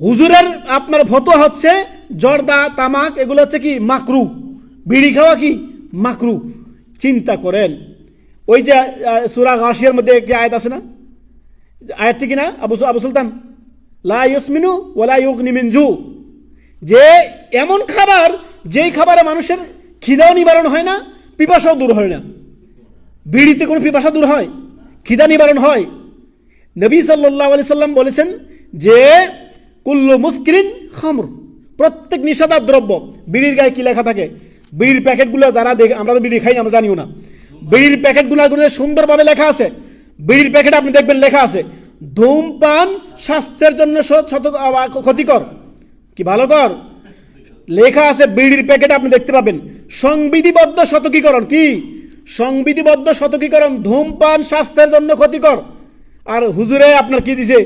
হুজুরের আপনার ফতোয়া হচ্ছে জর্দা, তামাক, এগুলো হচ্ছে কি? মাকরু। বিড়ি খাওয়া কি? মাকরু। চিন্তা করেন। ওই যে সুরা গাছিয়ার মধ্যে একটি আয়াত আছে না? আয়াতটি কি না আবু আবু সুলতান? লা ইউসমিনু ওয়ালা ইউগনি যে এমন খাবার, যেই খাবারে মানুষের খিদাও নিবারণ হয় না, পিপাসাও দূর হয় না। বিড়িতে কোনো পিপাসা দূর হয়? খিদা নিবারণ হয়? নবী সাল্লাহ আলি সাল্লাম বলেছেন যে কুল্লু মুস্কিরিন খামর। প্রত্যেক নিষেধার দ্রব্য। বিড়ির গায়ে কি লেখা থাকে? বিড়ির প্যাকেটগুলো যারা দেখে আমরা তো বিড়ি খাই আমরা জানিও না। বিড়ির প্যাকেটগুলো সুন্দরভাবে লেখা আছে। বিড়ির প্যাকেট আপনি দেখবেন লেখা আছে, ধূমপান স্বাস্থ্যের জন্য ক্ষতিকর। কি ভালো কর? লেখা আছে বিড়ির প্যাকেট আপনি দেখতে পাবেন। সংবিধিবদ্ধ শতকীকরণ কি? সংবিধিবদ্ধ শতকীকরণ ধূমপান স্বাস্থ্যের জন্য ক্ষতিকর। আর হুজুরে আপনার কি দিছে?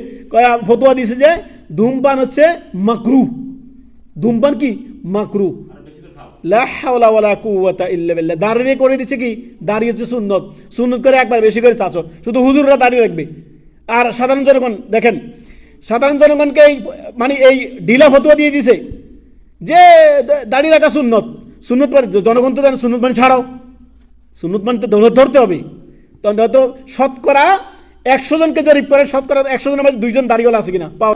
ফতোয়া দিছে যে ধূমপান হচ্ছে মাকরু। ধূমপান কি? মাকরু। দাঁড়িয়ে করে দিচ্ছে কি? দাঁড়িয়ে হচ্ছে সুন্নত। সুন্নত করে একবার বেশি করে চাচো। শুধু হুজুররা দাঁড়িয়ে রাখবে আর সাধারণ জনগণ, দেখেন, সাধারণ জনগণকে এই মানে এই ঢিলা ফতোয়া দিয়ে দিছে। যে দাঁড়িয়ে রাখা সুন্নত। সুন্নত মানে জনগণ তো জানে সুন্নত মানে ছাড়াও। সুন্নত মানে তো ধরতে হবে। তখন হয়তো শতকরা একশো জনকে জরিপ করে, শতকরা একশো জনের মধ্যে দুইজন দাঁড়িয়েওয়ালা আছে কিনা? পাও